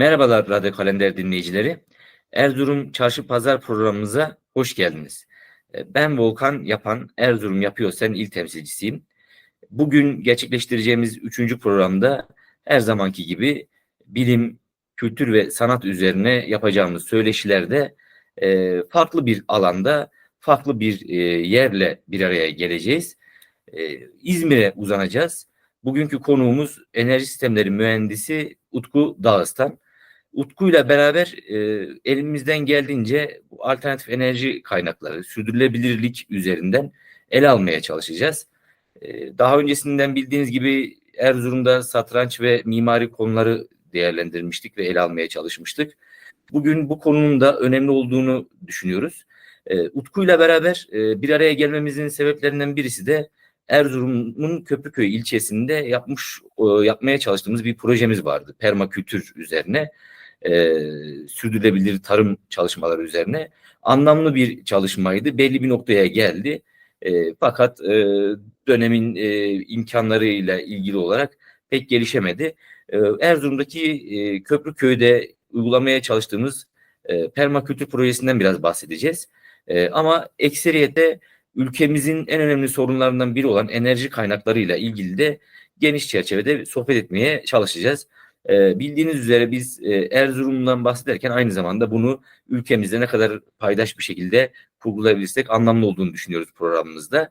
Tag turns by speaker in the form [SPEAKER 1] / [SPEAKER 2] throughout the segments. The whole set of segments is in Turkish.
[SPEAKER 1] Merhabalar Radyo Kalender dinleyicileri. Erzurum Çarşı Pazar programımıza hoş geldiniz. E, Ben Volkan Yapan, Erzurum Yapıyor Sen il temsilcisiyim. Bugün gerçekleştireceğimiz üçüncü programda her zamanki gibi bilim, kültür ve sanat üzerine yapacağımız söyleşilerde e, farklı bir alanda, farklı bir e, yerle bir araya geleceğiz. E, İzmir'e uzanacağız. Bugünkü konuğumuz enerji sistemleri mühendisi Utku Dağıstan. Utku'yla beraber e, elimizden geldiğince bu alternatif enerji kaynakları, sürdürülebilirlik üzerinden ele almaya çalışacağız. E, daha öncesinden bildiğiniz gibi Erzurum'da satranç ve mimari konuları değerlendirmiştik ve ele almaya çalışmıştık. Bugün bu konunun da önemli olduğunu düşünüyoruz. E, Utku'yla beraber e, bir araya gelmemizin sebeplerinden birisi de Erzurum'un Köprüköy ilçesinde yapmış e, yapmaya çalıştığımız bir projemiz vardı. Permakültür üzerine, e, sürdürülebilir tarım çalışmaları üzerine. Anlamlı bir çalışmaydı. Belli bir noktaya geldi. E, fakat e, dönemin e, imkanlarıyla ilgili olarak pek gelişemedi. E, Erzurum'daki e, Köprüköy'de uygulamaya çalıştığımız e, permakültür projesinden biraz bahsedeceğiz. E, ama ekseriyete ülkemizin en önemli sorunlarından biri olan enerji kaynaklarıyla ilgili de geniş çerçevede sohbet etmeye çalışacağız. Ee, bildiğiniz üzere biz e, Erzurum'dan bahsederken aynı zamanda bunu ülkemizde ne kadar paydaş bir şekilde kurgulayabilirsek anlamlı olduğunu düşünüyoruz programımızda.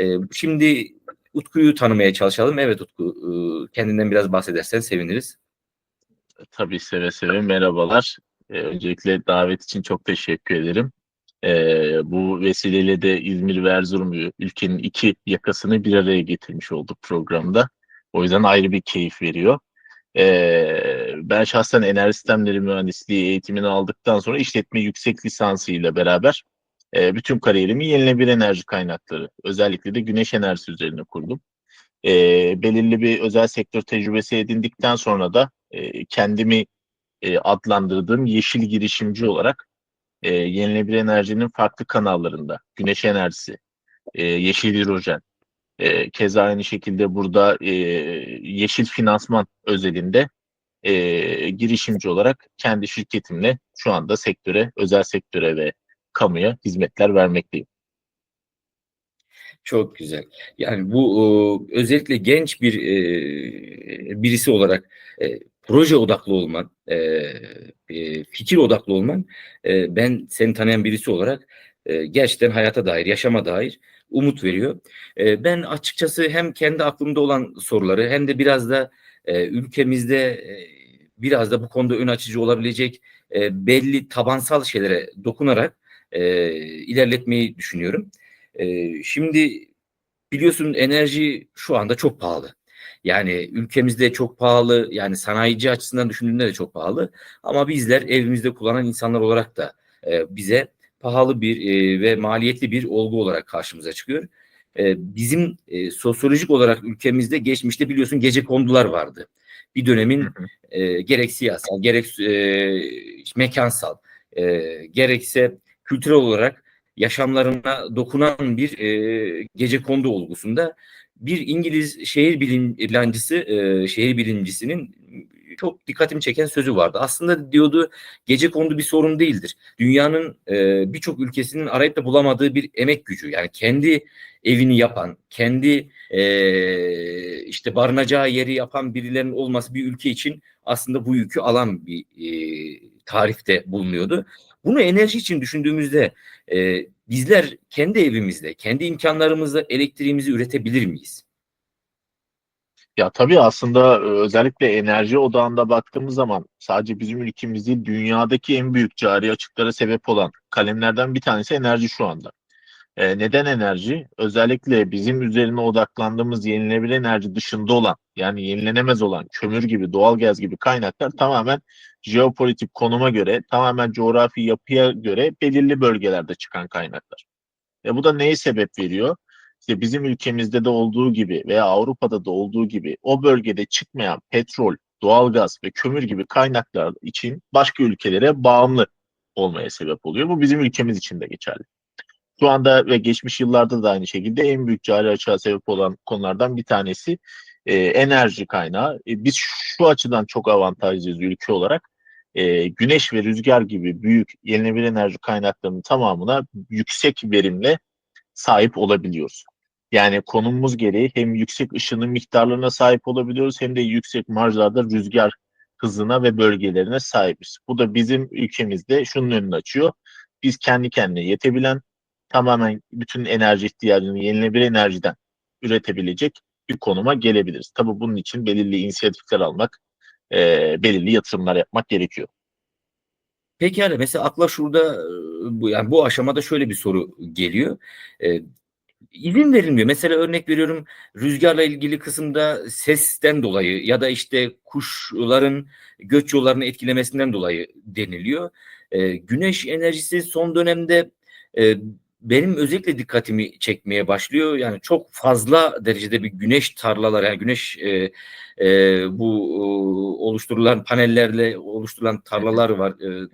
[SPEAKER 1] Ee, şimdi Utku'yu tanımaya çalışalım. Evet Utku, e, kendinden biraz bahsedersen seviniriz.
[SPEAKER 2] Tabii seve seve merhabalar. Ee, öncelikle davet için çok teşekkür ederim. Ee, bu vesileyle de İzmir ve Erzurum'u ülkenin iki yakasını bir araya getirmiş olduk programda. O yüzden ayrı bir keyif veriyor. Ee, ben şahsen enerji sistemleri mühendisliği eğitimini aldıktan sonra işletme yüksek lisansıyla beraber e, bütün kariyerimi yenilenebilir enerji kaynakları, özellikle de güneş enerjisi üzerine kurdum. E, belirli bir özel sektör tecrübesi edindikten sonra da e, kendimi e, adlandırdığım yeşil girişimci olarak e, yenilenebilir enerjinin farklı kanallarında, güneş enerjisi, e, yeşil hidrojen, e, keza aynı şekilde burada e, yeşil finansman özelinde e, girişimci olarak kendi şirketimle şu anda sektöre, özel sektöre ve kamuya hizmetler vermekteyim.
[SPEAKER 1] Çok güzel. Yani bu e, özellikle genç bir e, birisi olarak e, proje odaklı olman, e, e, fikir odaklı olman e, ben seni tanıyan birisi olarak e, gerçekten hayata dair, yaşama dair umut veriyor. E, ben açıkçası hem kendi aklımda olan soruları hem de biraz da e, ülkemizde e, biraz da bu konuda ön açıcı olabilecek e, belli tabansal şeylere dokunarak ilerletmeyi düşünüyorum. Şimdi biliyorsun enerji şu anda çok pahalı. Yani ülkemizde çok pahalı, yani sanayici açısından düşündüğünde de çok pahalı. Ama bizler evimizde kullanan insanlar olarak da e, bize pahalı bir e, ve maliyetli bir olgu olarak karşımıza çıkıyor. E, bizim e, sosyolojik olarak ülkemizde geçmişte biliyorsun gece kondular vardı. Bir dönemin e, gerek siyasal, gerek e, mekansal, e, gerekse kültürel olarak yaşamlarına dokunan bir e, gece kondu olgusunda bir İngiliz şehir bilimcisi, e, şehir bilimcisinin çok dikkatimi çeken sözü vardı. Aslında diyordu gece kondu bir sorun değildir. Dünyanın e, birçok ülkesinin arayıp da bulamadığı bir emek gücü. Yani kendi evini yapan, kendi e, işte barınacağı yeri yapan birilerinin olması bir ülke için aslında bu yükü alan bir e, tarifte bulunuyordu. Bunu enerji için düşündüğümüzde e, bizler kendi evimizde, kendi imkanlarımızla elektriğimizi üretebilir miyiz?
[SPEAKER 2] Ya tabii aslında e, özellikle enerji odağında baktığımız zaman sadece bizim ülkemiz değil dünyadaki en büyük cari açıklara sebep olan kalemlerden bir tanesi enerji şu anda. E, neden enerji? Özellikle bizim üzerine odaklandığımız yenilenebilir enerji dışında olan yani yenilenemez olan kömür gibi, doğalgaz gibi kaynaklar tamamen jeopolitik konuma göre, tamamen coğrafi yapıya göre belirli bölgelerde çıkan kaynaklar. E, bu da neyi sebep veriyor? İşte bizim ülkemizde de olduğu gibi veya Avrupa'da da olduğu gibi o bölgede çıkmayan petrol, doğalgaz ve kömür gibi kaynaklar için başka ülkelere bağımlı olmaya sebep oluyor. Bu bizim ülkemiz için de geçerli. Şu anda ve geçmiş yıllarda da aynı şekilde en büyük cari açığa sebep olan konulardan bir tanesi e, enerji kaynağı. E, biz şu açıdan çok avantajlıyız ülke olarak. e, güneş ve rüzgar gibi büyük yenilenebilir enerji kaynaklarının tamamına yüksek verimle sahip olabiliyoruz. Yani konumumuz gereği hem yüksek ışının miktarlarına sahip olabiliyoruz hem de yüksek marjlarda rüzgar hızına ve bölgelerine sahibiz. Bu da bizim ülkemizde şunun önünü açıyor. Biz kendi kendine yetebilen, tamamen bütün enerji ihtiyacını yenilenebilir enerjiden üretebilecek bir konuma gelebiliriz. Tabii bunun için belirli inisiyatifler almak, e, belirli yatırımlar yapmak gerekiyor.
[SPEAKER 1] Peki yani mesela akla şurada e, bu yani bu aşamada şöyle bir soru geliyor. Ee, izin verilmiyor. Mesela örnek veriyorum rüzgarla ilgili kısımda sesten dolayı ya da işte kuşların göç yollarını etkilemesinden dolayı deniliyor. Ee, güneş enerjisi son dönemde e, benim özellikle dikkatimi çekmeye başlıyor. Yani çok fazla derecede bir güneş tarlaları, yani güneş e, e, bu e, oluşturulan panellerle oluşturulan tarlalar var. E,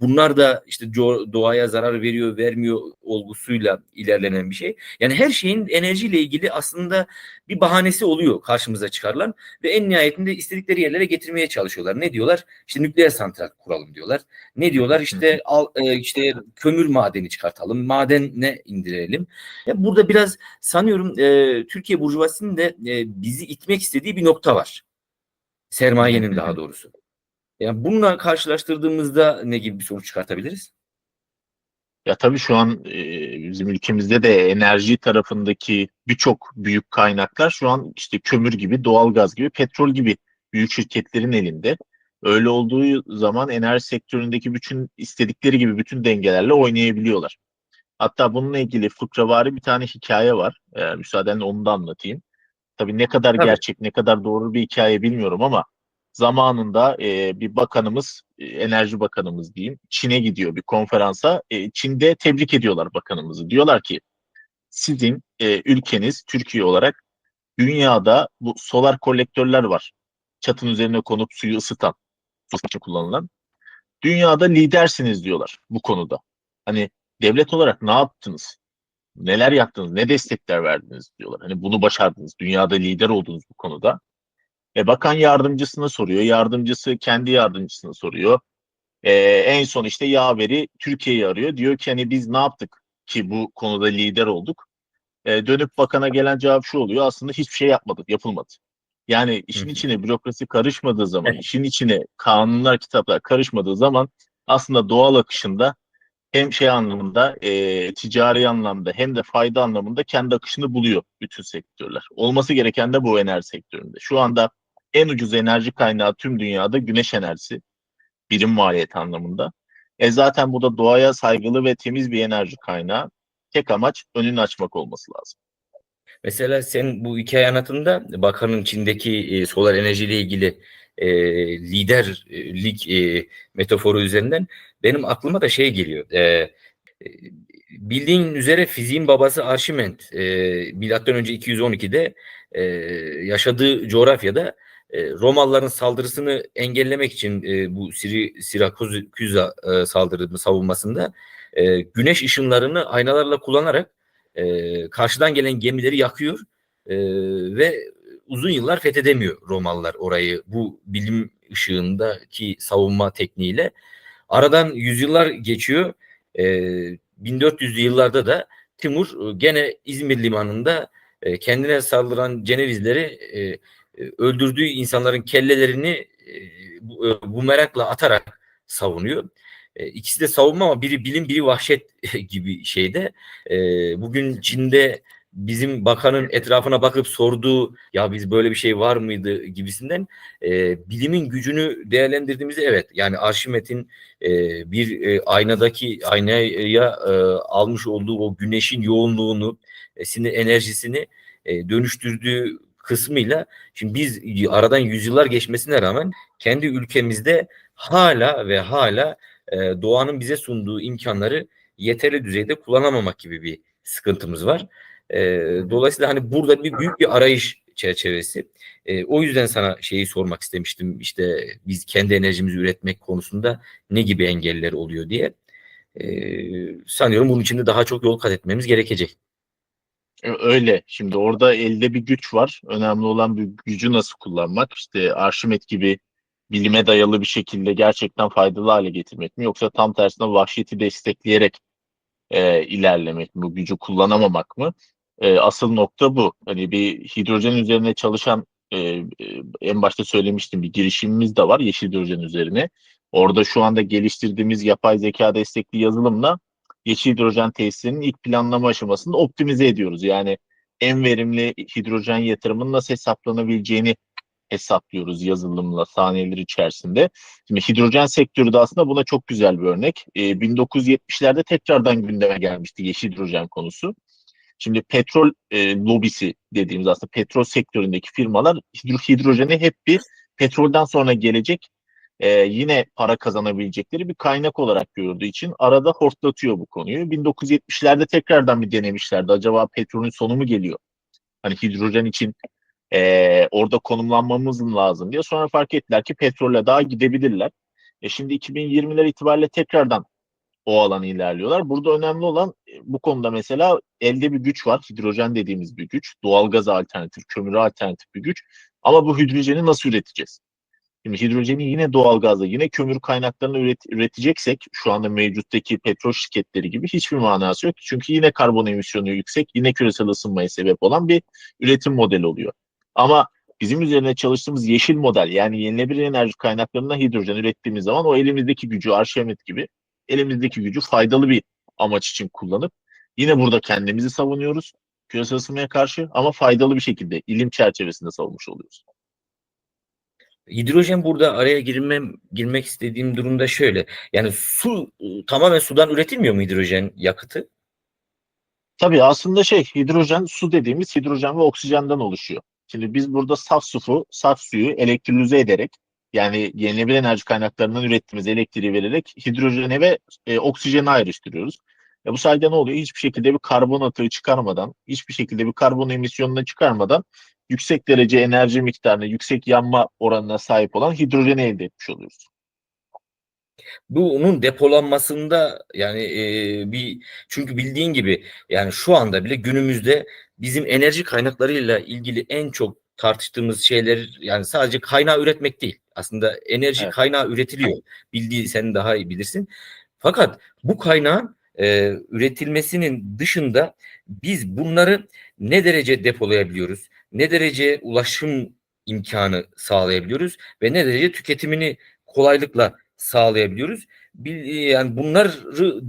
[SPEAKER 1] bunlar da işte doğaya zarar veriyor, vermiyor olgusuyla ilerlenen bir şey. Yani her şeyin enerjiyle ilgili aslında bir bahanesi oluyor karşımıza çıkarılan ve en nihayetinde istedikleri yerlere getirmeye çalışıyorlar. Ne diyorlar? İşte nükleer santral kuralım diyorlar. Ne diyorlar? İşte al, e, işte kömür madeni çıkartalım, madenine indirelim. Ya burada biraz sanıyorum e, Türkiye burjuvazisinin de e, bizi itmek istediği bir nokta var. Sermayenin daha doğrusu. Yani bununla karşılaştırdığımızda ne gibi bir sonuç çıkartabiliriz?
[SPEAKER 2] Ya tabii şu an e, bizim ülkemizde de enerji tarafındaki birçok büyük kaynaklar şu an işte kömür gibi, doğalgaz gibi, petrol gibi büyük şirketlerin elinde. Öyle olduğu zaman enerji sektöründeki bütün istedikleri gibi bütün dengelerle oynayabiliyorlar. Hatta bununla ilgili fıkravari bir tane hikaye var. Eğer müsaadenle onu da anlatayım. Tabii ne kadar
[SPEAKER 1] Tabii.
[SPEAKER 2] gerçek, ne kadar doğru bir hikaye bilmiyorum ama zamanında e, bir bakanımız, e, enerji bakanımız diyeyim, Çin'e gidiyor bir konferansa. E, Çin'de tebrik ediyorlar bakanımızı. Diyorlar ki sizin e, ülkeniz Türkiye olarak dünyada bu solar kolektörler var. Çatın üzerine konup suyu ısıtan, için kullanılan. Dünyada lidersiniz diyorlar bu konuda. Hani devlet olarak ne yaptınız? Neler yaptınız? Ne destekler verdiniz diyorlar. Hani bunu başardınız. Dünyada lider oldunuz bu konuda. E, bakan yardımcısına soruyor. Yardımcısı kendi yardımcısına soruyor. E, en son işte yaveri Türkiye'yi arıyor. Diyor ki hani biz ne yaptık ki bu konuda lider olduk? E, dönüp bakana gelen cevap şu oluyor. Aslında hiçbir şey yapmadık, yapılmadı. Yani işin içine bürokrasi karışmadığı zaman, işin içine kanunlar, kitaplar karışmadığı zaman aslında doğal akışında hem şey anlamında, e, ticari anlamda hem de fayda anlamında kendi akışını buluyor bütün sektörler. Olması gereken de bu enerji sektöründe. Şu anda en ucuz enerji kaynağı tüm dünyada güneş enerjisi birim maliyet anlamında. E zaten bu da doğaya saygılı ve temiz bir enerji kaynağı. Tek amaç önünü açmak olması lazım.
[SPEAKER 1] Mesela sen bu hikaye anlatında bakanın Çin'deki e, solar enerjiyle ilgili e, liderlik e, metaforu üzerinden benim aklıma da şey geliyor. E, e, bildiğin üzere fiziğin babası Arşimet e, milattan önce 212'de e, yaşadığı coğrafyada e, Romalıların saldırısını engellemek için e, bu Siri, Sirakuza e, saldırı savunmasında e, güneş ışınlarını aynalarla kullanarak e, karşıdan gelen gemileri yakıyor e, ve uzun yıllar fethedemiyor Romalılar orayı bu bilim ışığındaki savunma tekniğiyle. Aradan yüzyıllar geçiyor. E, 1400'lü yıllarda da Timur e, gene İzmir limanında e, kendine saldıran Cenevizleri e, e, öldürdüğü insanların kellelerini e, bu, bu merakla atarak savunuyor. İkisi de savunma ama biri bilim biri vahşet gibi şeyde. Bugün Çin'de bizim bakanın etrafına bakıp sorduğu ya biz böyle bir şey var mıydı gibisinden e, bilimin gücünü değerlendirdiğimizde evet yani Arşimet'in e, bir e, aynadaki aynaya e, almış olduğu o güneşin yoğunluğunu e, sinir enerjisini e, dönüştürdüğü kısmıyla şimdi biz aradan yüzyıllar geçmesine rağmen kendi ülkemizde hala ve hala e, doğanın bize sunduğu imkanları yeterli düzeyde kullanamamak gibi bir sıkıntımız var. E, dolayısıyla hani burada bir büyük bir arayış çerçevesi. E, o yüzden sana şeyi sormak istemiştim. İşte biz kendi enerjimizi üretmek konusunda ne gibi engeller oluyor diye. E, sanıyorum bunun için de daha çok yol kat etmemiz gerekecek.
[SPEAKER 2] E, Öyle. Şimdi orada elde bir güç var. Önemli olan bir gücü nasıl kullanmak. İşte Arşimet gibi bilime dayalı bir şekilde gerçekten faydalı hale getirmek mi yoksa tam tersine vahşeti destekleyerek e, ilerlemek mi, gücü kullanamamak mı? E, asıl nokta bu. Hani bir hidrojen üzerine çalışan e, e, en başta söylemiştim bir girişimimiz de var yeşil hidrojen üzerine. Orada şu anda geliştirdiğimiz yapay zeka destekli yazılımla yeşil hidrojen tesislerinin ilk planlama aşamasını optimize ediyoruz. Yani en verimli hidrojen yatırımının nasıl hesaplanabileceğini hesaplıyoruz yazılımla saniyeler içerisinde. Şimdi hidrojen sektörü de aslında buna çok güzel bir örnek. E, 1970'lerde tekrardan gündeme gelmişti yeşil hidrojen konusu. Şimdi petrol e, lobisi dediğimiz aslında petrol sektöründeki firmalar hidro, hidrojeni hep bir petrolden sonra gelecek e, yine para kazanabilecekleri bir kaynak olarak gördüğü için arada hortlatıyor bu konuyu. 1970'lerde tekrardan bir denemişlerdi. Acaba petrolün sonu mu geliyor? Hani hidrojen için e, orada konumlanmamız lazım diye. Sonra fark ettiler ki petrolle daha gidebilirler. E şimdi 2020'ler itibariyle tekrardan o alanı ilerliyorlar. Burada önemli olan e, bu konuda mesela elde bir güç var. Hidrojen dediğimiz bir güç. Doğalgaz alternatif, kömüre alternatif bir güç. Ama bu hidrojeni nasıl üreteceğiz? Şimdi hidrojeni yine doğalgazla, yine kömür kaynaklarını üret, üreteceksek şu anda mevcuttaki petrol şirketleri gibi hiçbir manası yok. Çünkü yine karbon emisyonu yüksek, yine küresel ısınmaya sebep olan bir üretim modeli oluyor. Ama bizim üzerine çalıştığımız yeşil model yani yenilenebilir enerji kaynaklarından hidrojen ürettiğimiz zaman o elimizdeki gücü Arşimet gibi elimizdeki gücü faydalı bir amaç için kullanıp yine burada kendimizi savunuyoruz küresel ısınmaya karşı ama faydalı bir şekilde ilim çerçevesinde savunmuş oluyoruz.
[SPEAKER 1] Hidrojen burada araya girmem girmek istediğim durumda şöyle. Yani su tamamen sudan üretilmiyor mu hidrojen yakıtı?
[SPEAKER 2] Tabii aslında şey hidrojen su dediğimiz hidrojen ve oksijenden oluşuyor. Şimdi biz burada saf su, saf suyu elektrolize ederek yani yenilenebilir enerji kaynaklarından ürettiğimiz elektriği vererek hidrojene ve e, oksijeni ayrıştırıyoruz. E bu sayede ne oluyor? Hiçbir şekilde bir karbon atığı çıkarmadan, hiçbir şekilde bir karbon emisyonunu çıkarmadan yüksek derece enerji miktarına, yüksek yanma oranına sahip olan hidrojeni elde etmiş oluyoruz.
[SPEAKER 1] Bunun depolanmasında yani e, bir çünkü bildiğin gibi yani şu anda bile günümüzde bizim enerji kaynaklarıyla ilgili en çok tartıştığımız şeyler yani sadece kaynağı üretmek değil. Aslında enerji
[SPEAKER 2] Evet.
[SPEAKER 1] kaynağı üretiliyor. Bildiği sen daha iyi bilirsin. Fakat bu kaynağın e, üretilmesinin dışında biz bunları ne derece depolayabiliyoruz? Ne derece ulaşım imkanı sağlayabiliyoruz ve ne derece tüketimini kolaylıkla sağlayabiliyoruz? Yani bunları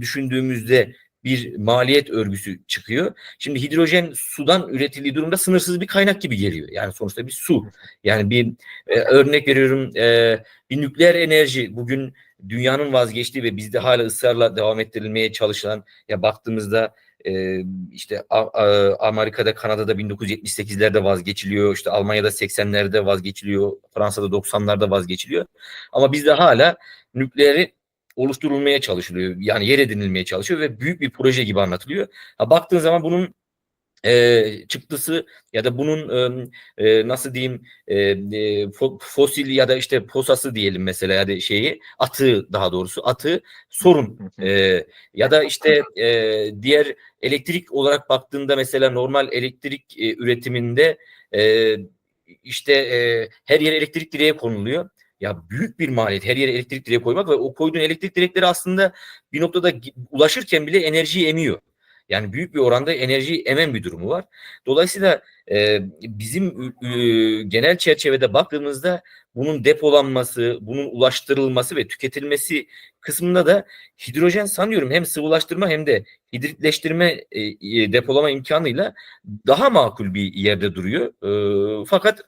[SPEAKER 1] düşündüğümüzde bir maliyet örgüsü çıkıyor. Şimdi hidrojen sudan üretildiği durumda sınırsız bir kaynak gibi geliyor. Yani sonuçta bir su. Yani bir e, örnek veriyorum e, bir nükleer enerji bugün dünyanın vazgeçtiği ve bizde hala ısrarla devam ettirilmeye çalışılan ya baktığımızda e, işte A- A- Amerika'da Kanada'da 1978'lerde vazgeçiliyor. işte Almanya'da 80'lerde vazgeçiliyor. Fransa'da 90'larda vazgeçiliyor. Ama bizde hala nükleeri oluşturulmaya çalışılıyor. Yani yer edinilmeye çalışıyor ve büyük bir proje gibi anlatılıyor. Ha, baktığın zaman bunun e, çıktısı ya da bunun e, nasıl diyeyim e, e, fo- fosil ya da işte posası diyelim mesela ya da şeyi atığı daha doğrusu atığı sorun e, ya da işte e, diğer elektrik olarak baktığında mesela normal elektrik e, üretiminde e, işte e, her yere elektrik direği konuluyor. Ya büyük bir maliyet her yere elektrik direği koymak ve o koyduğun elektrik direkleri aslında bir noktada ulaşırken bile enerjiyi emiyor. Yani büyük bir oranda enerjiyi emen bir durumu var. Dolayısıyla e, bizim e, genel çerçevede baktığımızda bunun depolanması, bunun ulaştırılması ve tüketilmesi kısmında da hidrojen sanıyorum hem sıvılaştırma hem de hidritleştirme e, e, depolama imkanıyla daha makul bir yerde duruyor. E, fakat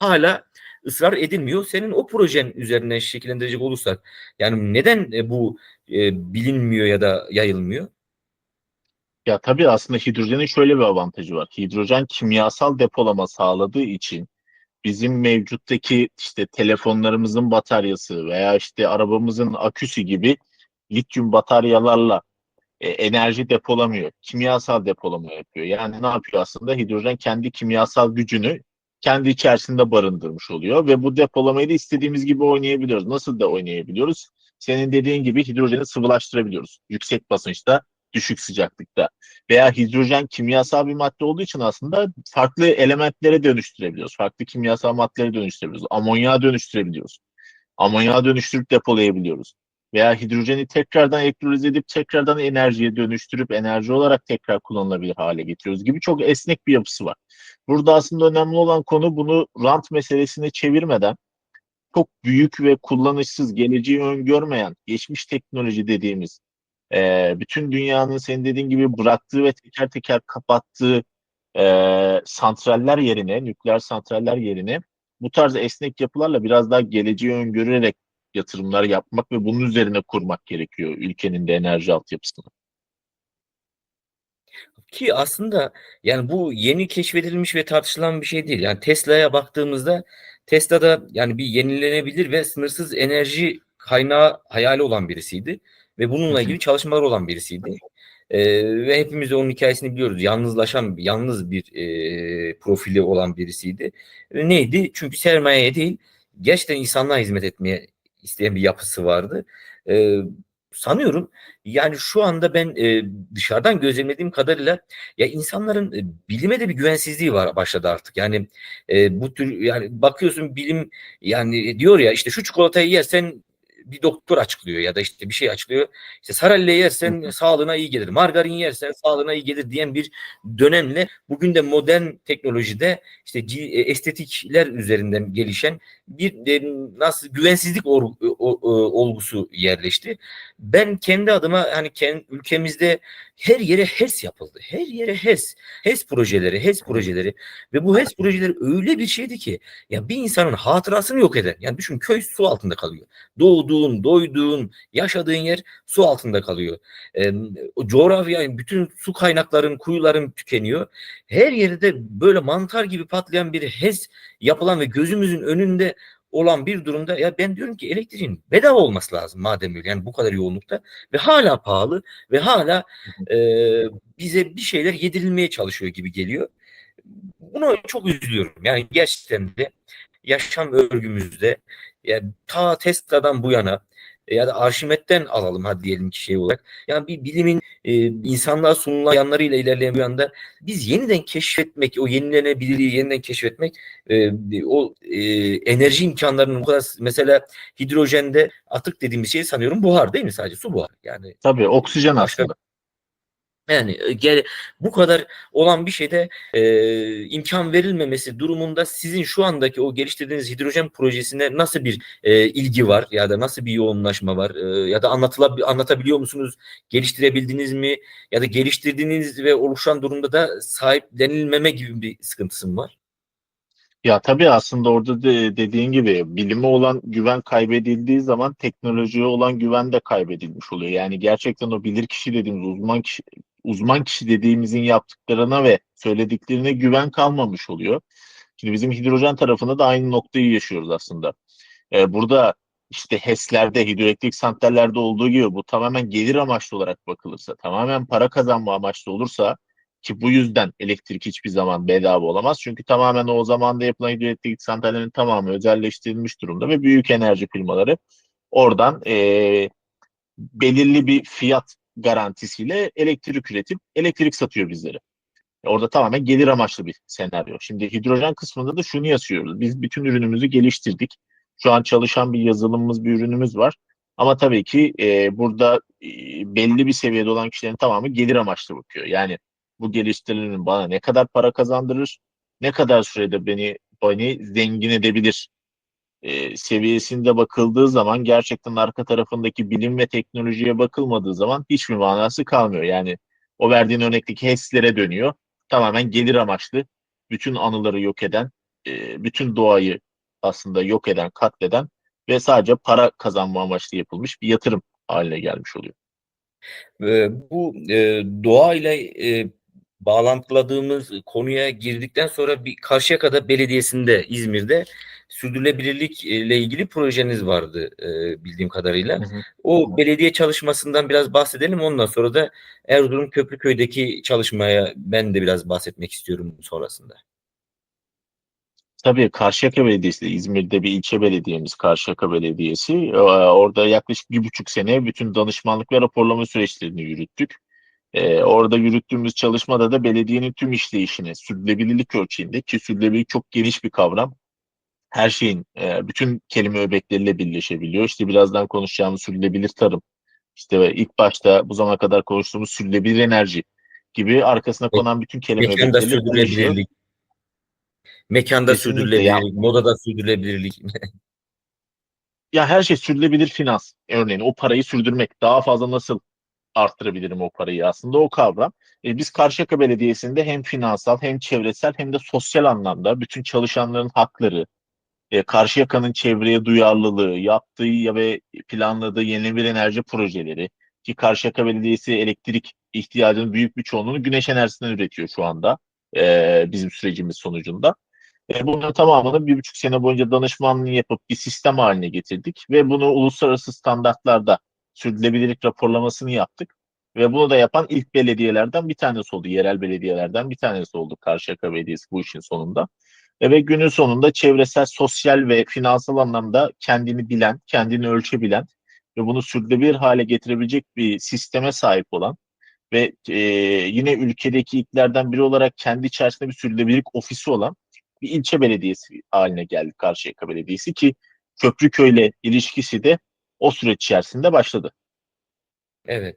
[SPEAKER 1] hala ısrar edilmiyor. Senin o projen üzerine şekillendirecek olursak yani neden e, bu e, bilinmiyor ya da yayılmıyor?
[SPEAKER 2] Ya tabii aslında hidrojenin şöyle bir avantajı var. Hidrojen kimyasal depolama sağladığı için bizim mevcuttaki işte telefonlarımızın bataryası veya işte arabamızın aküsü gibi lityum bataryalarla e, enerji depolamıyor. Kimyasal depolama yapıyor. Yani ne yapıyor aslında? Hidrojen kendi kimyasal gücünü kendi içerisinde barındırmış oluyor ve bu depolamayı da istediğimiz gibi oynayabiliyoruz. Nasıl da oynayabiliyoruz? Senin dediğin gibi hidrojeni sıvılaştırabiliyoruz. Yüksek basınçta, düşük sıcaklıkta. Veya hidrojen kimyasal bir madde olduğu için aslında farklı elementlere dönüştürebiliyoruz. Farklı kimyasal maddelere dönüştürebiliyoruz. Amonyağa dönüştürebiliyoruz. amonyağa dönüştürüp depolayabiliyoruz. Veya hidrojeni tekrardan elektroliz edip tekrardan enerjiye dönüştürüp enerji olarak tekrar kullanılabilir hale getiriyoruz gibi çok esnek bir yapısı var. Burada aslında önemli olan konu bunu rant meselesine çevirmeden çok büyük ve kullanışsız, geleceği öngörmeyen, geçmiş teknoloji dediğimiz bütün dünyanın senin dediğin gibi bıraktığı ve teker teker kapattığı santraller yerine, nükleer santraller yerine bu tarz esnek yapılarla biraz daha geleceği öngörerek yatırımlar yapmak ve bunun üzerine kurmak gerekiyor ülkenin de enerji altyapısını.
[SPEAKER 1] Ki aslında yani bu yeni keşfedilmiş ve tartışılan bir şey değil. Yani Tesla'ya baktığımızda Tesla'da yani bir yenilenebilir ve sınırsız enerji kaynağı hayali olan birisiydi ve bununla ilgili çalışmalar olan birisiydi. Ee, ve hepimiz de onun hikayesini biliyoruz. Yalnızlaşan, yalnız bir e, profili olan birisiydi. E, neydi? Çünkü sermayeye değil, gerçekten insanlığa hizmet etmeye isteyen bir yapısı vardı. E, sanıyorum yani şu anda ben e, dışarıdan gözlemlediğim kadarıyla ya insanların e, bilime de bir güvensizliği var başladı artık. Yani e, bu tür yani bakıyorsun bilim yani diyor ya işte şu çikolatayı yersen bir doktor açıklıyor ya da işte bir şey açıklıyor. İşte sarelle yersen sağlığına iyi gelir. Margarin yersen sağlığına iyi gelir diyen bir dönemle bugün de modern teknolojide işte e, estetikler üzerinden gelişen bir e, nasıl güvensizlik o- olgusu yerleşti. Ben kendi adıma hani kendi ülkemizde her yere HES yapıldı. Her yere HES. HES projeleri, HES projeleri ve bu HES projeleri öyle bir şeydi ki ya bir insanın hatırasını yok eden. Yani düşün köy su altında kalıyor. Doğduğun, doyduğun, yaşadığın yer su altında kalıyor. E, coğrafya bütün su kaynakların, kuyuların tükeniyor. Her yerde böyle mantar gibi patlayan bir HES yapılan ve gözümüzün önünde olan bir durumda ya ben diyorum ki elektriğin bedava olması lazım madem öyle yani bu kadar yoğunlukta ve hala pahalı ve hala e, bize bir şeyler yedirilmeye çalışıyor gibi geliyor. Buna çok üzülüyorum. Yani gerçekten de yaşam örgümüzde yani ta Tesla'dan bu yana ya da Arşimet'ten alalım hadi diyelim ki şey olarak. Yani bir bilimin e, insanlığa sunulan yanlarıyla ilerleyen bir anda biz yeniden keşfetmek, o yenilenebilirliği yeniden keşfetmek e, o e, enerji imkanlarının bu kadar mesela hidrojende atık dediğimiz şey sanıyorum buhar değil mi sadece su buhar yani
[SPEAKER 2] Tabii oksijen
[SPEAKER 1] Başka-
[SPEAKER 2] aslında.
[SPEAKER 1] Yani e, gel, bu kadar olan bir şeyde e, imkan verilmemesi durumunda sizin şu andaki o geliştirdiğiniz hidrojen projesine nasıl bir e, ilgi var ya da nasıl bir yoğunlaşma var E, ya da anlatıla, anlatabiliyor musunuz? Geliştirebildiniz mi? Ya da geliştirdiğiniz ve oluşan durumda da sahiplenilmeme gibi bir sıkıntısı mı var?
[SPEAKER 2] Ya tabii aslında orada de dediğin gibi bilime olan güven kaybedildiği zaman teknolojiye olan güven de kaybedilmiş oluyor. Yani gerçekten o bilirkişi dediğimiz uzman kişi uzman kişi dediğimizin yaptıklarına ve söylediklerine güven kalmamış oluyor. Şimdi bizim hidrojen tarafında da aynı noktayı yaşıyoruz aslında. Ee, burada işte HES'lerde, hidroelektrik santrallerde olduğu gibi bu tamamen gelir amaçlı olarak bakılırsa, tamamen para kazanma amaçlı olursa ki bu yüzden elektrik hiçbir zaman bedava olamaz. Çünkü tamamen o zamanda yapılan hidroelektrik santrallerin tamamı özelleştirilmiş durumda ve büyük enerji firmaları oradan eee, belirli bir fiyat garantisiyle elektrik üretip elektrik satıyor bizlere. Orada tamamen gelir amaçlı bir senaryo. Şimdi hidrojen kısmında da şunu yazıyoruz. Biz bütün ürünümüzü geliştirdik. Şu an çalışan bir yazılımımız, bir ürünümüz var. Ama tabii ki e, burada e, belli bir seviyede olan kişilerin tamamı gelir amaçlı bakıyor. Yani bu geliştirilenin bana ne kadar para kazandırır, ne kadar sürede beni beni zengin edebilir e, seviyesinde bakıldığı zaman gerçekten arka tarafındaki bilim ve teknolojiye bakılmadığı zaman hiçbir manası kalmıyor. Yani o verdiğin örnekteki HES'lere dönüyor. Tamamen gelir amaçlı, bütün anıları yok eden, e, bütün doğayı aslında yok eden, katleden ve sadece para kazanma amaçlı yapılmış bir yatırım haline gelmiş oluyor.
[SPEAKER 1] E, bu e, doğa ile e, bağlantıladığımız konuya girdikten sonra bir Karşıyaka'da Belediyesi'nde İzmir'de sürdürülebilirlik ile ilgili projeniz vardı e, bildiğim kadarıyla.
[SPEAKER 2] Hı hı.
[SPEAKER 1] O belediye çalışmasından biraz bahsedelim. Ondan sonra da Erzurum Köprüköy'deki çalışmaya ben de biraz bahsetmek istiyorum sonrasında.
[SPEAKER 2] Tabii Karşıyaka Belediyesi de İzmir'de bir ilçe belediyemiz Karşıyaka Belediyesi. Ee, Orada yaklaşık bir buçuk sene bütün danışmanlık ve raporlama süreçlerini yürüttük. Ee, orada yürüttüğümüz çalışmada da belediyenin tüm işleyişini sürdürülebilirlik ölçeğinde ki sürdürülebilirlik çok geniş bir kavram. Her şeyin e, bütün kelime öbekleriyle birleşebiliyor. İşte birazdan konuşacağımız sürdürülebilir tarım. İşte ilk başta bu zamana kadar konuştuğumuz sürdürülebilir enerji gibi arkasına konan bütün kelime
[SPEAKER 1] Mekanda
[SPEAKER 2] öbekleriyle birleşiyor.
[SPEAKER 1] sürdürülebilirlik. Mekanda
[SPEAKER 2] Kesinlikle
[SPEAKER 1] sürdürülebilirlik, modada sürdürülebilirlik.
[SPEAKER 2] Ya her şey sürdürülebilir finans. Örneğin o parayı sürdürmek. Daha fazla nasıl arttırabilirim o parayı aslında o kavram. E, biz Karşıyaka Belediyesi'nde hem finansal hem çevresel hem de sosyal anlamda bütün çalışanların hakları, e, Karşıyaka'nın çevreye duyarlılığı, yaptığı ya ve planladığı yenilenebilir enerji projeleri ki Karşıyaka Belediyesi elektrik ihtiyacının büyük bir çoğunluğunu güneş enerjisinden üretiyor şu anda e, bizim sürecimiz sonucunda. E, bunların tamamını bir buçuk sene boyunca danışmanlığı yapıp bir sistem haline getirdik ve bunu uluslararası standartlarda sürdürülebilirlik raporlamasını yaptık. Ve bunu da yapan ilk belediyelerden bir tanesi oldu. Yerel belediyelerden bir tanesi oldu Karşıyaka Belediyesi bu işin sonunda. E, ve günün sonunda çevresel, sosyal ve finansal anlamda kendini bilen, kendini ölçebilen ve bunu sürdürülebilir hale getirebilecek bir sisteme sahip olan ve e, yine ülkedeki ilklerden biri olarak kendi içerisinde bir sürdürülebilirlik ofisi olan bir ilçe belediyesi haline geldi Karşıyaka Belediyesi ki Köprüköy'le ilişkisi de o süreç içerisinde başladı.
[SPEAKER 1] Evet.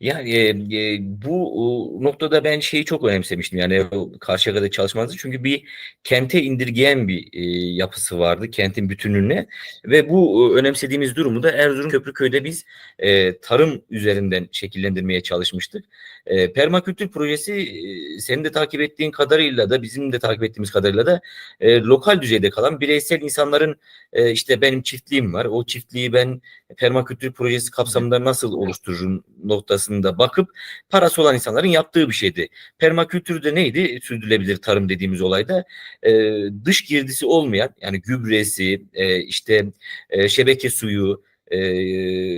[SPEAKER 1] Yani e, e, bu o, noktada ben şeyi çok önemsemiştim. Yani o Karşıyaka'da çalışmanızı. Çünkü bir kente indirgeyen bir e, yapısı vardı. Kentin bütünlüğüne. Ve bu e, önemsediğimiz durumu da Erzurum Köprüköy'de biz e, tarım üzerinden şekillendirmeye çalışmıştık. E, permakültür projesi e, senin de takip ettiğin kadarıyla da bizim de takip ettiğimiz kadarıyla da e, lokal düzeyde kalan bireysel insanların e, işte benim çiftliğim var. O çiftliği ben permakültür projesi kapsamında nasıl oluştururum noktasında bakıp parası olan insanların yaptığı bir şeydi. Permakültürde neydi? Sürdürülebilir tarım dediğimiz olayda e, dış girdisi olmayan yani gübresi, e, işte e, şebeke suyu, e,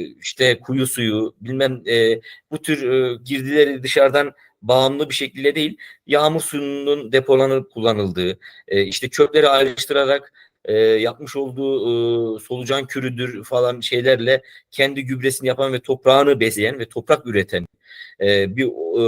[SPEAKER 1] işte kuyu suyu bilmem e, bu tür e, girdileri dışarıdan bağımlı bir şekilde değil yağmur suyunun depolanıp kullanıldığı e, işte çöpleri ayrıştırarak e, yapmış olduğu e, solucan kürüdür falan şeylerle kendi gübresini yapan ve toprağını besleyen ve toprak üreten e, bir e,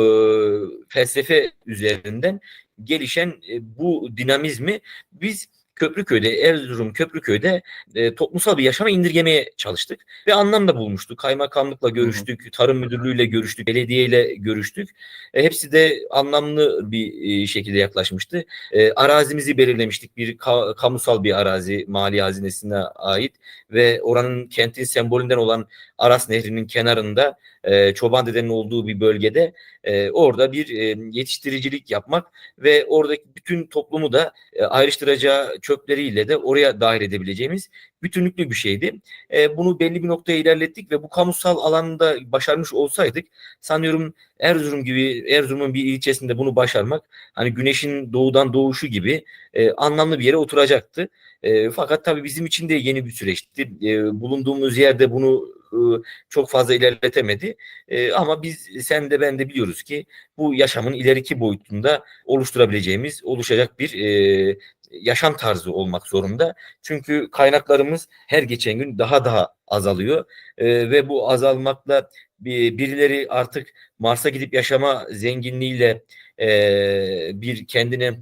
[SPEAKER 1] felsefe üzerinden gelişen e, bu dinamizmi biz Köprüköy'de, Erzurum Köprüköy'de e, toplumsal bir yaşama indirgemeye çalıştık ve anlam da bulmuştuk. Kaymakamlıkla görüştük, Tarım Müdürlüğü'yle görüştük, belediyeyle görüştük. E, hepsi de anlamlı bir e, şekilde yaklaşmıştı. E, arazimizi belirlemiştik. Bir ka- kamusal bir arazi, mali hazinesine ait ve oranın kentin sembolünden olan Aras Nehri'nin kenarında e, çoban dedenin olduğu bir bölgede e, orada bir e, yetiştiricilik yapmak ve oradaki bütün toplumu da e, ayrıştıracağı çöpleriyle de oraya dahil edebileceğimiz bütünlüklü bir şeydi. E, bunu belli bir noktaya ilerlettik ve bu kamusal alanda başarmış olsaydık sanıyorum Erzurum gibi Erzurum'un bir ilçesinde bunu başarmak hani güneşin doğudan doğuşu gibi e, anlamlı bir yere oturacaktı. E, fakat tabii bizim için de yeni bir süreçti. E, bulunduğumuz yerde bunu çok fazla ilerletemedi. E, ama biz sen de ben de biliyoruz ki bu yaşamın ileriki boyutunda oluşturabileceğimiz, oluşacak bir e, yaşam tarzı olmak zorunda. Çünkü kaynaklarımız her geçen gün daha daha azalıyor E, ve bu azalmakla bir, birileri artık Mars'a gidip yaşama zenginliğiyle e, bir kendine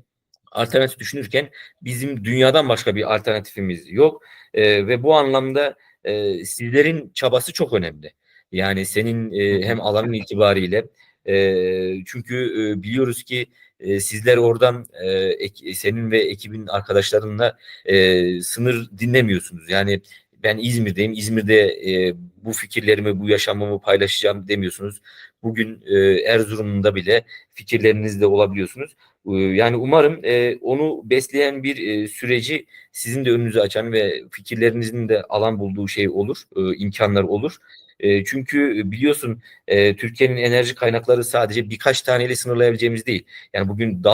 [SPEAKER 1] alternatif düşünürken bizim dünyadan başka bir alternatifimiz yok E, ve bu anlamda e, sizlerin çabası çok önemli. Yani senin e, hem alanın itibariyle e, çünkü e, biliyoruz ki e, sizler oradan e, ek, senin ve ekibin arkadaşlarınla e, sınır dinlemiyorsunuz. Yani ben İzmir'deyim. İzmir'de e, bu fikirlerimi, bu yaşamımı paylaşacağım demiyorsunuz. Bugün e, Erzurum'da bile fikirlerinizle olabiliyorsunuz. E, yani umarım e, onu besleyen bir e, süreci sizin de önünüzü açan ve fikirlerinizin de alan bulduğu şey olur, e, imkanlar olur. E, çünkü biliyorsun e, Türkiye'nin enerji kaynakları sadece birkaç taneyle sınırlayabileceğimiz değil. Yani bugün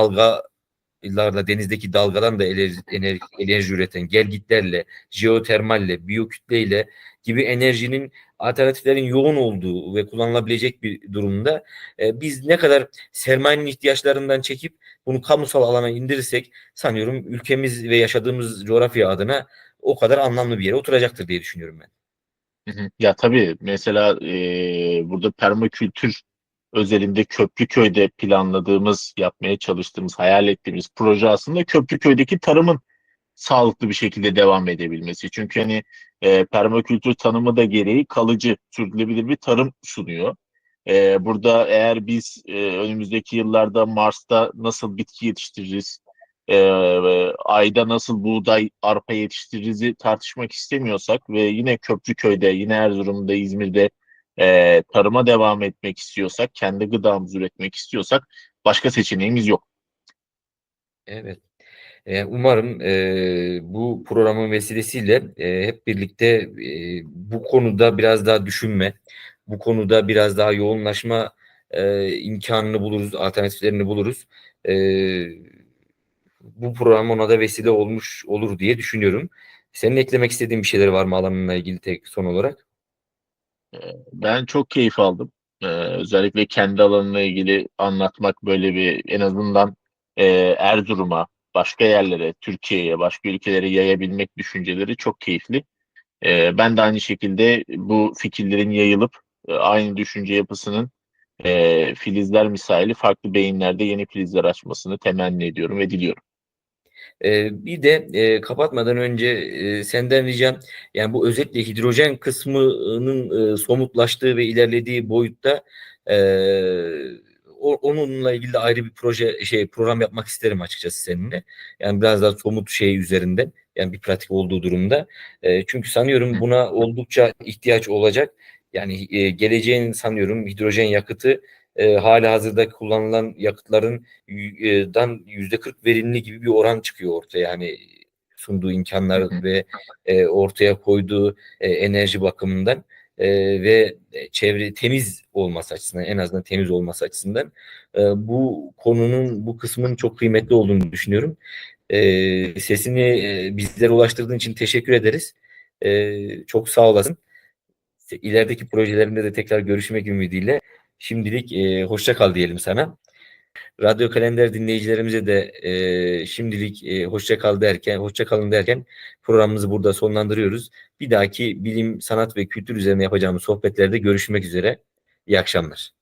[SPEAKER 1] dalgalarla denizdeki dalgadan da enerji, enerji, enerji üreten gelgitlerle, jeotermalle, biyokütleyle gibi enerjinin alternatiflerin yoğun olduğu ve kullanılabilecek bir durumda e, biz ne kadar sermayenin ihtiyaçlarından çekip bunu kamusal alana indirirsek sanıyorum ülkemiz ve yaşadığımız coğrafya adına o kadar anlamlı bir yere oturacaktır diye düşünüyorum ben.
[SPEAKER 2] Ya tabii mesela e, burada permakültür özelinde Köprüköy'de planladığımız, yapmaya çalıştığımız, hayal ettiğimiz proje aslında Köprüköy'deki tarımın sağlıklı bir şekilde devam edebilmesi. Çünkü hani e, permakültür tanımı da gereği kalıcı, sürdürülebilir bir tarım sunuyor. E, burada eğer biz e, önümüzdeki yıllarda Mars'ta nasıl bitki yetiştiririz, e, ayda nasıl buğday, arpa yetiştiririz tartışmak istemiyorsak ve yine Köprüköy'de, yine Erzurum'da, İzmir'de e, tarıma devam etmek istiyorsak, kendi gıdamızı üretmek istiyorsak başka seçeneğimiz yok.
[SPEAKER 1] Evet. E, umarım e, bu programın vesilesiyle e, hep birlikte e, bu konuda biraz daha düşünme, bu konuda biraz daha yoğunlaşma e, imkanını buluruz, alternatiflerini buluruz. E, bu program ona da vesile olmuş olur diye düşünüyorum. Senin eklemek istediğin bir şeyler var mı alanınla ilgili tek son olarak?
[SPEAKER 2] Ben çok keyif aldım. Ee, özellikle kendi alanımla ilgili anlatmak böyle bir en azından e, Erzurum'a, başka yerlere, Türkiye'ye, başka ülkelere yayabilmek düşünceleri çok keyifli. Ee, ben de aynı şekilde bu fikirlerin yayılıp e, aynı düşünce yapısının e, filizler misali farklı beyinlerde yeni filizler açmasını temenni ediyorum ve diliyorum.
[SPEAKER 1] Bir de kapatmadan önce senden ricam yani bu özellikle hidrojen kısmının somutlaştığı ve ilerlediği boyutta onunla ilgili de ayrı bir proje şey program yapmak isterim açıkçası seninle. Yani biraz daha somut şey üzerinden yani bir pratik olduğu durumda. Çünkü sanıyorum buna oldukça ihtiyaç olacak. Yani geleceğin sanıyorum hidrojen yakıtı e, hala hazırda kullanılan yakıtların dan yüzde 40 verimli gibi bir oran çıkıyor ortaya. Yani sunduğu imkanlar
[SPEAKER 2] hı.
[SPEAKER 1] ve e, ortaya koyduğu e, enerji bakımından e, ve çevre temiz olması açısından en azından temiz olması açısından e, bu konunun bu kısmın çok kıymetli olduğunu düşünüyorum. E, sesini e, bizlere ulaştırdığın için teşekkür ederiz. E, çok sağ olasın. İlerideki projelerinde de tekrar görüşmek ümidiyle şimdilik e, hoşça kal diyelim sana. Radyo Kalender dinleyicilerimize de e, şimdilik e, hoşça kal derken, hoşça kalın derken programımızı burada sonlandırıyoruz. Bir dahaki bilim, sanat ve kültür üzerine yapacağımız sohbetlerde görüşmek üzere. İyi akşamlar.